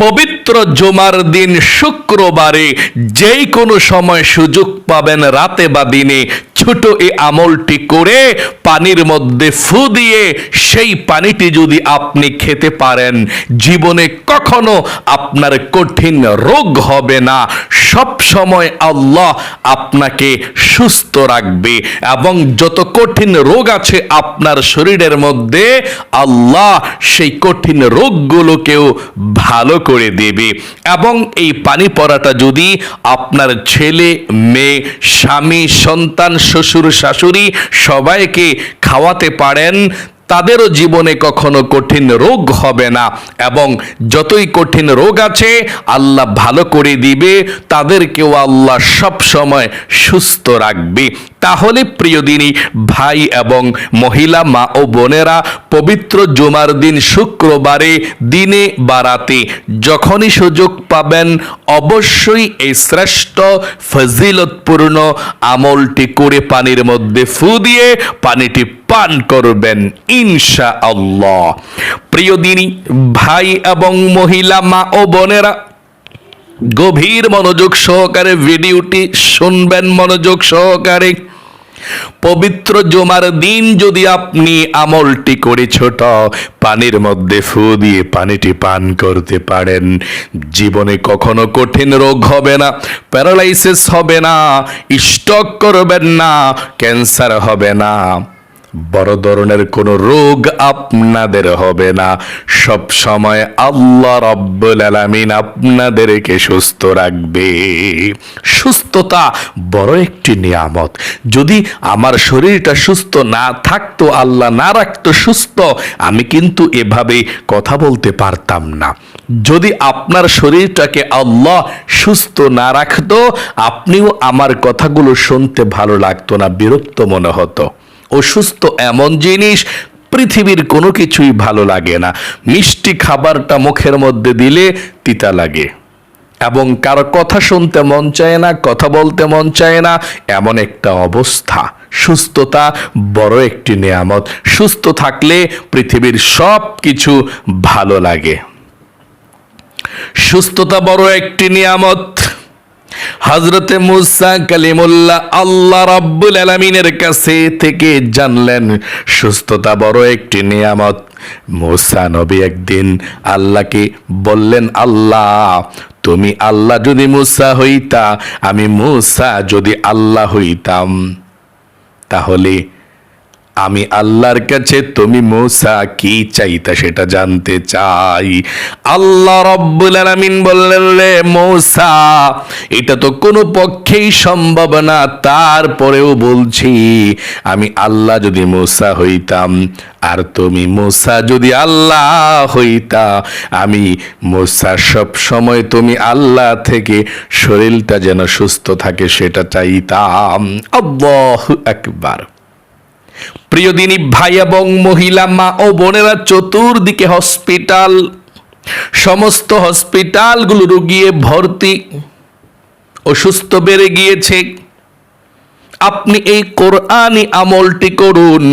পবিত্র জুমার দিন শুক্রবারে যেই কোনো সময় সুযোগ পাবেন রাতে বা দিনে ছোট এই আমলটি করে পানির মধ্যে ফু দিয়ে সেই পানিটি যদি আপনি খেতে পারেন, জীবনে কখনো আপনার কঠিন রোগ হবে না। সব সময় আল্লাহ আপনাকে সুস্থ রাখবে এবং যত কঠিন রোগ আছে আপনার শরীরের মধ্যে, আল্লাহ সেই কঠিন রোগগুলোকেও ভালো করে দেবে। এবং এই পানি পড়াটা যদি আপনার ছেলে, মেয়ে, স্বামী, সন্তান শ্বশুর শাশুড়ি সবাইকে খাওয়াতে পারেন, তাদেরও জীবনে কখনো কঠিন রোগ হবে না। এবং যতই কঠিন রোগ আছে, আল্লাহ ভালো করে দিবে, তাদেরকেও আল্লাহ সব সময় সুস্থ রাখবে। তাহলে প্রিয় দিনই ভাই এবং মহিলা মা ও বোনেরা পবিত্র জুমার দিন শুক্রবারে দিনে বা রাতে যখনই সুযোগ পাবেন অবশ্যই এই শ্রেষ্ঠ ফজিলতপূর্ণ আমলটি করে পানির মধ্যে ফু দিয়ে পানিটি পান করবেন ইনশা আল্লাহ প্রিয় দিনী ভাই এবং মহিলা মা ও বোনেরা গভীর মনোযোগ সহকারে ভিডিওটি শুনবেন, মনোযোগ সহকারে পবিত্র জমার দিন যদি আপনি আমলটি করে ছোট পানির মধ্যে ফু দিয়ে পানিটি পান করতে পারেন। জীবনে কখনো কঠিন রোগ হবে না, প্যারালাইসিস হবে না, স্টক করবেন না, ক্যান্সার হবে না। বড় ধরনের কোনো রোগ আপনাদের হবে না। সব সময় আল্লাহ রব্বুল আলামিন আপনাদেরকে সুস্থ রাখবে। সুস্থতা বড় একটি নিয়ামত। যদি আমার শরীরটা সুস্থ না থাকতো, আল্লাহ না রাখতো সুস্থ, আমি কিন্তু এভাবে কথা বলতে পারতাম না। যদি আপনার শরীরটাকে আল্লাহ সুস্থ না রাখতো, আপনিও আমার কথাগুলো শুনতে ভালো লাগতো না, বিরক্ত মনে হতো। অসুস্থ এমন জিনিস, পৃথিবীর কোনো কিছুই ভালো লাগে না। মিষ্টি খাবারটা মুখের মধ্যে দিলে তিতা লাগে। এবং কারও কথা শুনতে মন চায় না, কথা বলতে মন চায় না, এমন একটা অবস্থা। সুস্থতা বড় একটি নিয়ামত। সুস্থ থাকলে পৃথিবীর সব কিছু ভালো লাগে। সুস্থতা বড় একটি নিয়ামত। হজরতে মুসা কালিমুল্লাহ আল্লাহ রাব্বুল আলমিনের কাছে থেকে জানলেন, সুস্থতা বড় একটি নিয়ামত। মুসা নবী একদিন আল্লাহকে বললেন, আল্লাহ, তুমি আল্লাহ যদি মুসা হইতা, আমি মুসা যদি আল্লাহ হইতাম, তাহলে আমি আল্লাহর কাছে তুমি মৌসা কি চাইতা সেটা জানতে চাই। আল্লাহ রব্বুল আলামিন বললেন, রে মৌসা, এটা তো কোনো পক্ষেই সম্ভব না। তারপরেও বলছি, আমি আল্লাহ যদি মৌসা হইতাম, আর তুমি মোসা যদি আল্লাহ হইতা, আমি মোসা সব সময় তুমি আল্লাহ থেকে শরীরটা যেন সুস্থ থাকে সেটা চাইতাম। আল্লাহ একবার প্রিয় দিনী ভাই এবং মহিলা, মা ও বোনেরা চতুর্দিকে হসপিটাল, সমস্ত হসপিটালগুলো রুগিয়ে ভর্তি, অসুস্থ বেড়ে গিয়েছে। আপনি এই কোরআনি আমলটি করুন।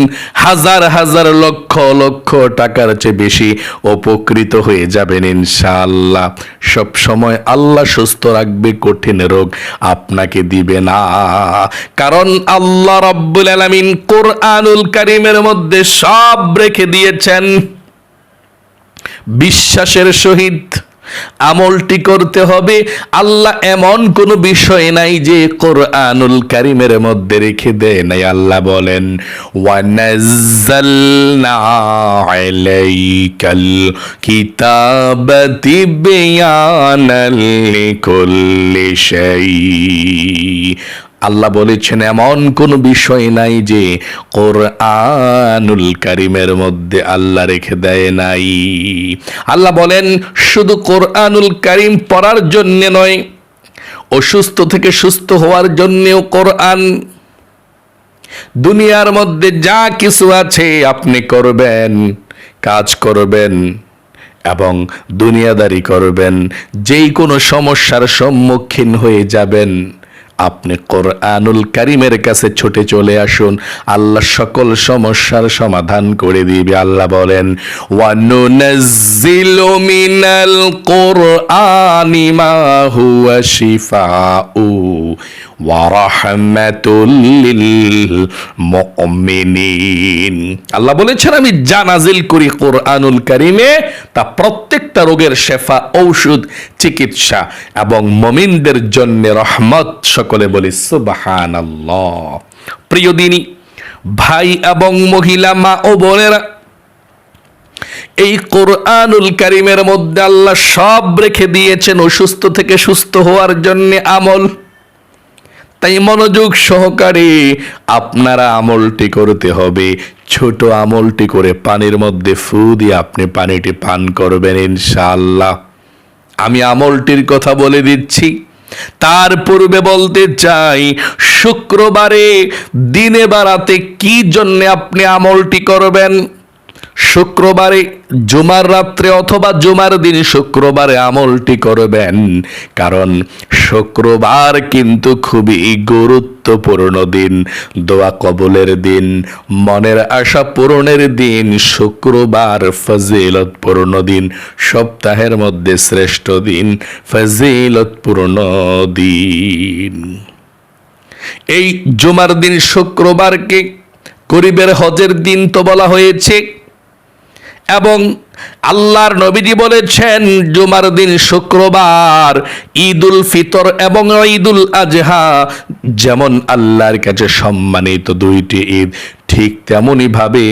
হাজার হাজার লক্ষ লক্ষ টাকার চেয়ে বেশি উপকৃত হয়ে যাবেন ইনশাআল্লাহ। সব সময় আল্লাহ সুস্থ রাখবে, কঠিন রোগ আপনাকে দিবে না। কারণ আল্লাহ রব্বুল আলামিন কোরআনুল কারিমের মধ্যে সব রেখে দিয়েছেন। বিশ্বাসের সহিত আমলটি করতে হবে। আল্লাহ এমন কোনো বিষয় নাই যে কোরআনুল কারিমের মধ্যে রেখে দেয় নাই। আল্লাহ বলেন, ওয়ানাজ্জালনা আলাইকাল কিতাবাতি বিয়ানাল লিকুল্লি শাই আল্লাহ বলেছেন, এমন কোন বিষয় নাই যে কোরআনুল কারিমের মধ্যে আল্লাহ রেখে দেয় নাই। আল্লাহ বলেন, শুধু কোরআনুল কারিম পড়ার জন্য নয়, অসুস্থ থেকে সুস্থ হওয়ার জন্যেও কোরআন। দুনিয়ার মধ্যে যা কিছু আছে আপনি করবেন, কাজ করবেন এবং দুনিয়াদারি করবেন, যেই কোনো সমস্যার সম্মুখীন হয়ে যাবেন। আপনি কোরআনুল কারিমের কাছে ছুটে চলে আসুন। আল্লাহ সকল সমস্যার সমাধান করে দিবে। আল্লাহ বলেন, ওয়ানুনাজ্জিলু মিনাল কোরআনি মা হুয়া শিফাউ। আল্লাহ বলেছেন, আমি জানাজিল করি কোরআনুল কারিমে, তা প্রত্যেকটা রোগের শেফা, ঔষধ, চিকিৎসা এবং মমিনদের জন্য রহমত সকলে বলি, সুবহানাল্লাহ। প্রিয় দিনী, ভাই এবং মহিলা, মা ও বোনেরা, এই কোরআনুল কারিমের মধ্যে আল্লাহ সব রেখে দিয়েছেন অসুস্থ থেকে সুস্থ হওয়ার জন্য আমল। তাই মনোযোগ সহকারে আপনারা আমলটি করতে হবে। ছোট আমলটি করে পানির মধ্যে ফু দিয়ে আপনি পানিটি পান করবেন ইনশাআল্লাহ। আমি আমলটির কথা বলে দিচ্ছি। তার পূর্বে বলতে চাই, শুক্রবারে দিনে বা রাতে কি জন্য আপনি আমলটি করবেন? শুক্রবারে জুমার রাত্রে অথবা জুমার দিন শুক্রবারে আমলটি করবেন। কারণ শুক্রবার কিন্তু খুবই গুরুত্বপূর্ণ দিন। দোয়া কবলের দিন, মনের আশা পূরণের দিন, শুক্রবার ফজিলতপূর্ণ দিন, সপ্তাহের মধ্যে শ্রেষ্ঠ দিন, ফজিলতপূর্ণ দিন। এই জুমার দিন শুক্রবারকে গরিবের হজের দিন তো বলা হয়েছে। এবং আল্লাহর নবীজি বলেছেন, জুমার দিন শুক্রবার, ঈদুল ফিতর এবং ঈদুল আজহা, যেমন আল্লাহর কাছে সম্মানিত দুইটি ঈদ, ঠিক তেমনই ভাবে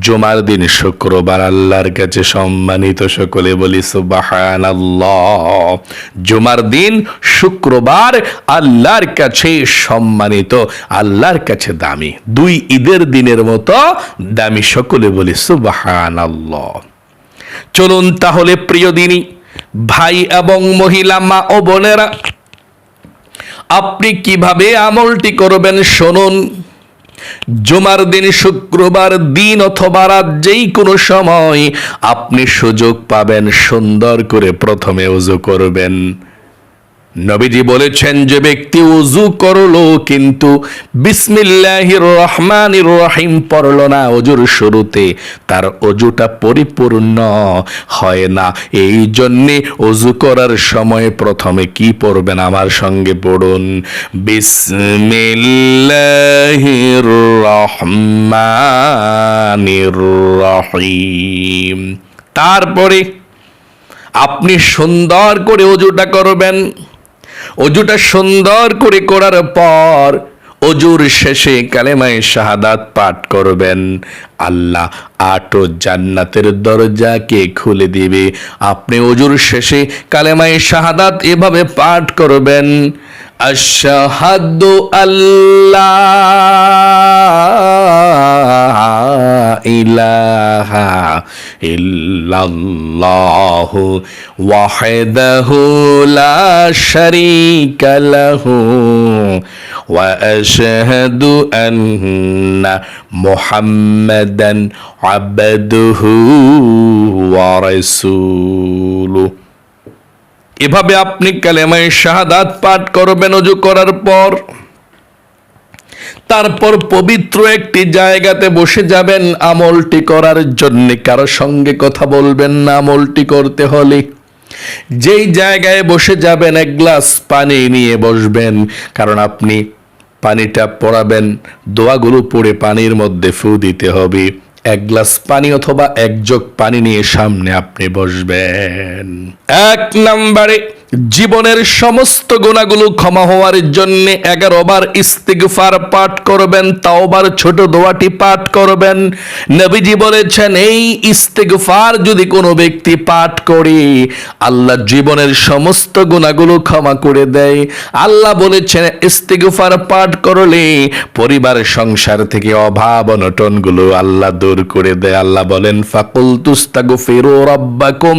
জুমার দিন শুক্রবার আল্লাহর কাছে সম্মানিত সকলে বলি সুবাহান জুমার দিন শুক্রবার আল্লাহর কাছে সম্মানিত, আল্লাহর কাছে দামি, দুই ঈদের দিনের মতো দামি সকলে বলি সুবাহান চলুন তাহলে প্রিয় দিনী, ভাই এবং মহিলা মা ও বোনেরা, আপনি কীভাবে আমলটি করবেন শুনুন। জুমার দিন, শুক্রবার দিন অথবা রাত যেই কোনো সময় আপনি সুযোগ পাবেন সুন্দর করে প্রথমে উজু করবেন। নবীজি বলেছেন যে ব্যক্তি উজু করল কিন্তু বিসমিল্লাহির রহমানির রহিম পড়ল না অজুর শুরুতে। তার অজুটা পরিপূর্ণ হয় না। এই জন্যে অজু করার সময় প্রথমে কি পড়বেন আমার সঙ্গে পড়ুন। বিসমিল্লাহির রহমানির রহিম। তারপরে আপনি সুন্দর করে অজুটা করবেন। অজুটা সুন্দর করে করার পর অজুর শেষে কালেমায় শাহাদাত পাঠ করবেন। আল্লাহ আটো জান্নাতের দরজাকে খুলে দিবে। আপনি অজুর শেষে কালেমায় শাহাদাত এভাবে পাঠ করবেন। আশহাদু আল্লাহ ইলাহা ইল্লাল্লাহ ওয়াহদাহু লা শারীকা লাহু ওয়া আশহাদু আন্না মুহাম্মাদান আবদুহু ওয়া রাসূলুহু। এভাবে আপনি কালেমায় শাহাদাত পাঠ করবেন, অজু করার পর তারপর পবিত্র একটি জায়গাতে বসে যাবেন আমলটি করার জন্য। কারও সঙ্গে কথা বলবেন না আমলটি করতে হলে। যেই জায়গায় বসে যাবেন, এক গ্লাস পানি নিয়ে বসবেন। কারণ আপনি পানিটা পড়াবেন, দোয়াগুলো পড়ে পানির মধ্যে ফু দিতে হবে। এক গ্লাস পানি অথবা এক জগ পানি নিয়ে সামনে আপনি বসবেন। এক নম্বরে জীবনের সমস্ত গুণাগুলো ক্ষমা হওয়ার জন্য এগারো বার ইস্তিগফার পাঠ করবেন, তাওবার ছোট দোয়াটি পাঠ করবেন। নবীজি বলেছেন, এই ইস্তিগফার যদি কোনো ব্যক্তি পাঠ করে, আল্লাহ জীবনের সমস্ত গুণাগুলো ক্ষমা করে দেয়। আল্লাহ বলেছেন, ইস্তিগফার পাঠ করলে পরিবার, সংসার থেকে অভাব, অনটনগুলো আল্লাহ দূর করে দেয়। আল্লাহ বলেন ফাকুল তুস্তাগফিরু রাব্বাকুম,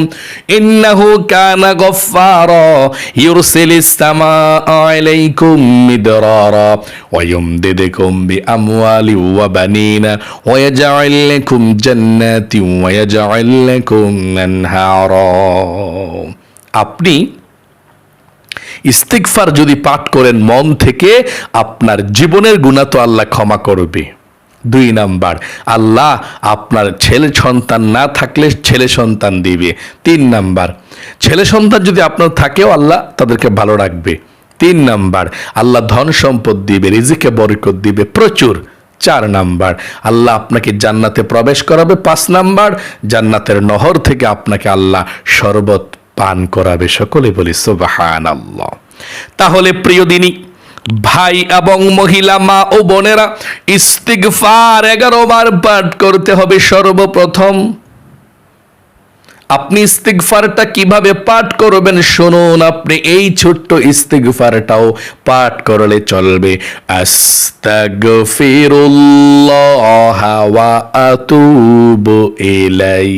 ইন্নাহু কানা গফফারা। يرسل السماء عليكم مدرارا ويمددكم بأموال وبنين ويجعل لكم جنات ويجعل لكم أنهارا আপনি ইস্তিকফার যদি পাঠ করেন মন থেকে আপনার জীবনের গুণা তো আল্লাহ ক্ষমা করবে দুই নাম্বার, আল্লাহ আপনার ছেলে সন্তান না থাকলে ছেলে সন্তান দিবে। তিন নাম্বার, ছেলে সন্তান যদি আপনার থাকেও আল্লাহ তাদেরকে ভালো রাখবে। তিন নাম্বার, আল্লাহ ধন সম্পদ দিবে, রিজিকে বরকত দিবে, প্রচুর। চার নাম্বার, আল্লাহ আপনাকে জান্নাতে প্রবেশ করাবে। পাঁচ নাম্বার, জান্নাতের নহর থেকে আপনাকে আল্লাহ শরবত পান করাবে। সকলে বলি সুবাহান আল্লাহ তাহলে প্রিয় দিনী ভাই এবং মহিলা, মা ও বোনেরা, ইস্তিগফার এগারো বার পাঠ করতে হবে সর্বপ্রথম। আপনি ইস্তিগফারটা কীভাবে পাঠ করবেন শুনুন, আপনি এই ছোট্ট ইস্তিগফারটাও পাঠ করলে চলবে। আস্তাগফিরুল্লাহ ওয়া আতুবু ইলাই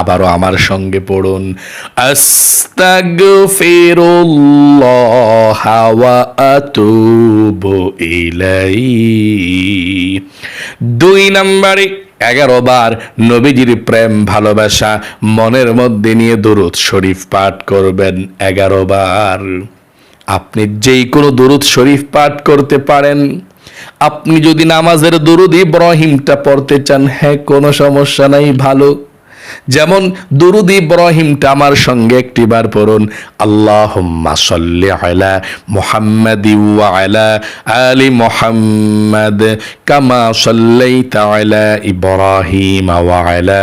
আবারও আমার সঙ্গে পড়ুন। আস্তাগফিরুল্লাহ ওয়া আতুবু ইলাই দুই নম্বরে এগারো বার নবীজির প্রেম, ভালোবাসা, মনের মধ্যে নিয়ে দরুদ শরীফ পাঠ করবেন এগারো বার। আপনি যেই কোনো দরুদ শরীফ পাঠ করতে পারেন। আপনি যদি নামাজের দরুদ ইব্রাহিমটা পড়তে চান হ্যাঁ কোনো সমস্যা নাই, ভালো। যেমন দুরুদ ইব্রাহিমটা আমার সঙ্গে একটিবার পড়ুন আল্লাহ সাল্লি আলা মোহাম্মদ আলা আলি মোহাম্মদ কামা সাল্লাইতা আলা ইব্রাহিম আলা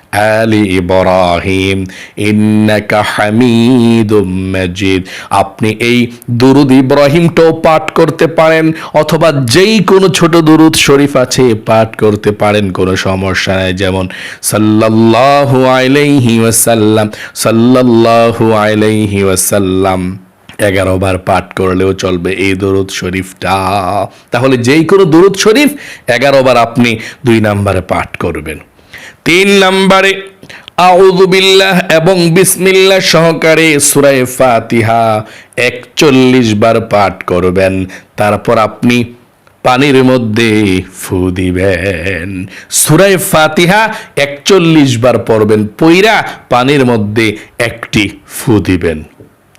آل ইব্রাহিম, ইন্নাকা হামিদুম মাজিদ। আপনি এই দুরুদ ইব্রাহিমটাও পাঠ করতে পারেন, অথবা যেই কোনো ছোট দুরুদ শরীফ আছে, পাঠ করতে পারেন, কোনো সমস্যা নাই। যেমন, সাল্লাল্লাহু আলাইহি ওয়াসাল্লাম, সাল্লাল্লাহু আলাইহি ওয়াসাল্লাম, এগারো বার পাঠ করলেও চলবে এই দরুদ শরীফটা। তাহলে যেই কোনো দরুদ শরীফ, এগারো বার আপনি দুই নাম্বারে পাঠ করবেন। তিন নম্বরে আউযুবিল্লাহ এবং বিসমিল্লাহ সহকারে সুরায় ফাতিহা একচল্লিশ বার পাঠ করবেন। তারপর আপনি পানির মধ্যে ফু দিবেন। সুরায় ফাতিহা একচল্লিশ বার পড়বেন, পইরা পানির মধ্যে একটি ফু দিবেন।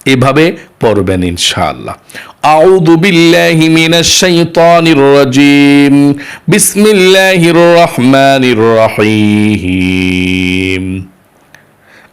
এভাবে পড়বেন ইনশাআল্লাহ। আউযু বিল্লাহি মিনাশ শাইতানির রাজিম। বিসমিল্লাহির রহমানির রহিম।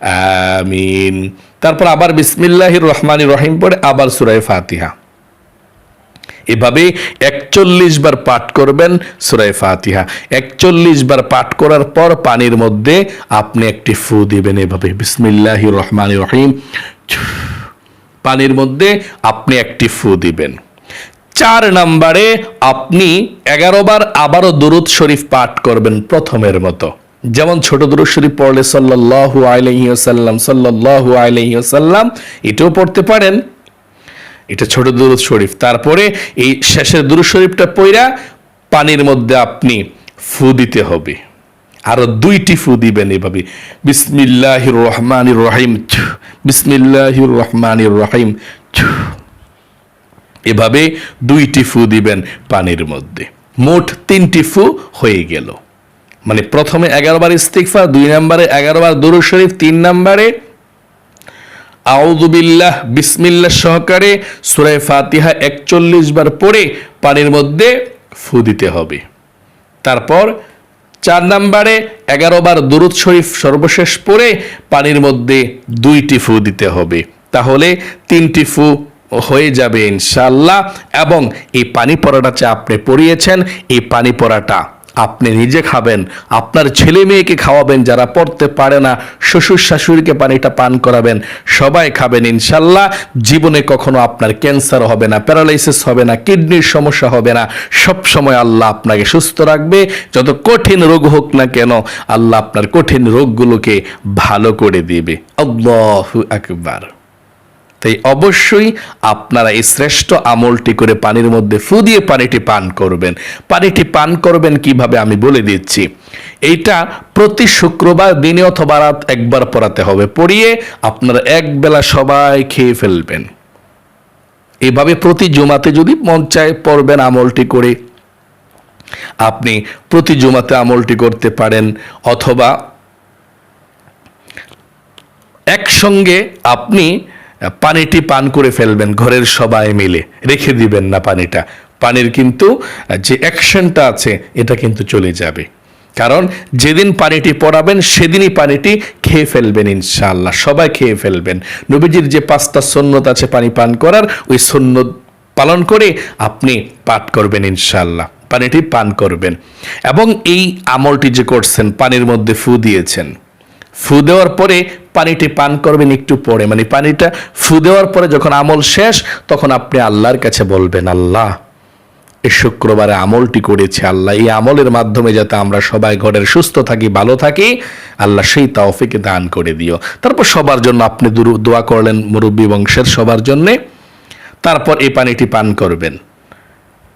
আমিন। তারপর আবার বিসমিল্লাহির রহমানির রহিম পড়ে আবার সুরায় ফাতিহা। এভাবে একচল্লিশ বার পাঠ করবেন সুরায় ফাতিহা। একচল্লিশ বার পাঠ করার পর পানির মধ্যে আপনি একটি ফু দিবেন এভাবে। বিসমিল্লাহির রহমানির রহিম। পানির মধ্যে আপনি একটি ফু দিবেন। চার নম্বরে আপনি এগারো বার আবারও দুরুদ শরীফ পাঠ করবেন প্রথমের মতো। যেমন ছোট দুরুদ শরীফ পড়লে সাল্লাল্লাহু আলাইহি ওয়াসাল্লাম, সাল্লাল্লাহু এটাও পড়তে পারেন। এটা ছোট দুরুদ শরীফ তারপরে এই শেষের দুরুদ শরীফটা পইরা পানির মধ্যে আপনি ফু দিতে হবে। আরও দুইটি ফু দিবেন এভাবে। বিসমিল্লাহির রহমানির রহিম বিসমিল্লাহির রহমানির রহিম এভাবে দুইটি ফু দিবেন পানির মধ্যে। মোট তিনটি ফু হয়ে গেল। মানে প্রথমে এগারো বার ইস্তিকফার দুই নম্বরে এগারো বার দুরুদ শরীফ, তিন নম্বরে আউদুবিল্লাহ বিসমিল্লাহ সহকারে সুরায় ফাতিহা একচল্লিশ বার পড়ে পানির মধ্যে ফু দিতে হবে। তারপর চার নম্বরে এগারো বার দুরুদ শরীফ সর্বশেষ পরে পানির মধ্যে দুইটি ফু দিতে হবে। তাহলে তিনটি ফু হয়ে যাবে ইনশাল্লাহ এবং এই পানি পড়াটা যা আপনি পড়িয়েছেন, এই পানি পড়াটা আপনি নিজে খাবেন। আপনার ছেলে মেয়েকে খাওয়াবেন, যারা পড়তে পারে না, শ্বশুর শাশুড়িকে পানিটা পান করাবেন। সবাই খাবেন, ইনশাল্লাহ। জীবনে কখনো আপনার ক্যান্সার হবে না, প্যারালাইসিস হবে না, কিডনির সমস্যা হবে না। সব সময় আল্লাহ আপনাকে সুস্থ রাখবে। যত কঠিন রোগ হোক না কেন, আল্লাহ আপনার কঠিন রোগগুলোকে ভালো করে দিবে। আল্লাহু আকবার। তাই অবশ্যই আপনারা এই শ্রেষ্ঠ আমলটি করে পানির মধ্যে ফু দিয়ে পানিটি পান করবেন। পানিটি পান করবেন কীভাবে আমি বলে দিচ্ছি। এইটা প্রতি শুক্রবার দিনে অথবা রাত একবার পড়াতে হবে। পড়িয়ে আপনারা এক বেলা সবাই খেয়ে ফেলবেন। এভাবে প্রতি জুমাতে যদি মন চায় পড়বেন আমলটি করে। আপনি প্রতি জুমাতে আমলটি করতে পারেন অথবা একসঙ্গে আপনি পানিটি পান করে ফেলবেন, ঘরের সবাই মিলে। রেখে দিবেন না পানিটা। পানির কিন্তু যে অ্যাকশনটা আছে, এটা কিন্তু চলে যাবে। কারণ যেদিন পানিটি পড়াবেন, সেদিনই পানিটি খেয়ে ফেলবেন ইনশাআল্লাহ। সবাই খেয়ে ফেলবেন। নবীজির যে পাঁচটা সন্ন্যত আছে পানি পান করার, ওই সন্ন্যত পালন করে আপনি পাঠ করবেন ইনশাআল্লাহ। পানিটি পান করবেন। এবং এই আমলটি যে করছেন, পানির মধ্যে ফু দিয়েছেন। ফু দেওয়ার পরে পানিটি পান করবেন একটু পরে। মানে পানিটা ফু দেওয়ার পরে যখন আমল শেষ, তখন আপনি আল্লাহর কাছে বলবেন, আল্লাহ এই শুক্রবারে আমলটি করেছে। আল্লাহ, এই আমলের মাধ্যমে যাতে আমরা সবাই ঘরের সুস্থ থাকি, ভালো থাকি, আল্লাহ সেই তাওফিকে দান করে দিও। তারপর সবার জন্য আপনি দোয়া করলেন মুরব্বী বংশের সবার জন্যে। তারপর এই পানিটি পান করবেন।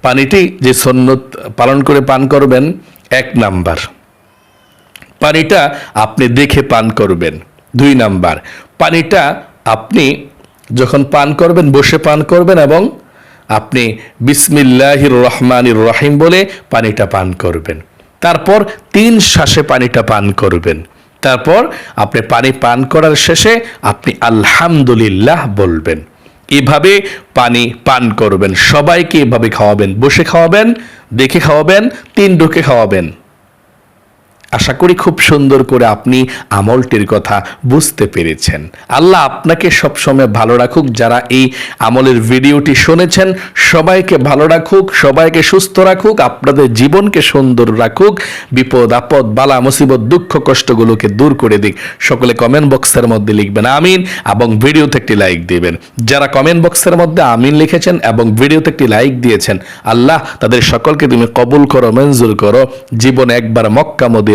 পানিটি যে সন্ন্যত পালন করে পান করবেন, এক নাম্বার। পানিটা আপনি দেখে পান করবেন। দুই নাম্বার, পানিটা আপনি যখন পান করবেন, বসে পান করবেন এবং আপনি বিসমিল্লাহির রহমানির রহিম বলে পানিটা পান করবেন। তারপর তিন শ্বাসে পানিটা পান করবেন। তারপর আপনি পানি পান করার শেষে আপনি আলহামদুলিল্লাহ বলবেন। এভাবে পানি পান করবেন। সবাইকে এভাবে খাওয়াবেন। বসে খাওয়াবেন, দেখে খাওয়াবেন, তিন ঢুকে খাওয়াবেন। আশা করি খুব সুন্দর করে আপনি আমলটির কথা বুঝতে পেরেছেন। আল্লাহ আপনাকে সবসময় ভালো রাখুক। যারা এই আমলের ভিডিওটি শুনেছেন, সবাইকে ভালো রাখুক, সবাইকে সুস্থ রাখুক, আপনাদের জীবনকে সুন্দর রাখুক। বিপদ, আপদ, বালা, মুসিবত, দুঃখ, কষ্টগুলোকে দূর করে দিক। সকলে কমেন্ট বক্সের মধ্যে লিখবেন, আমিন, এবং ভিডিওতে একটি লাইক দিবেন। যারা কমেন্ট বক্সের মধ্যে আমিন লিখেছেন এবং ভিডিওতে একটি লাইক দিয়েছেন, আল্লাহ তাদের সকলকে তুমি কবুল করো, মঞ্জুর করো। জীবনে একবার মক্কা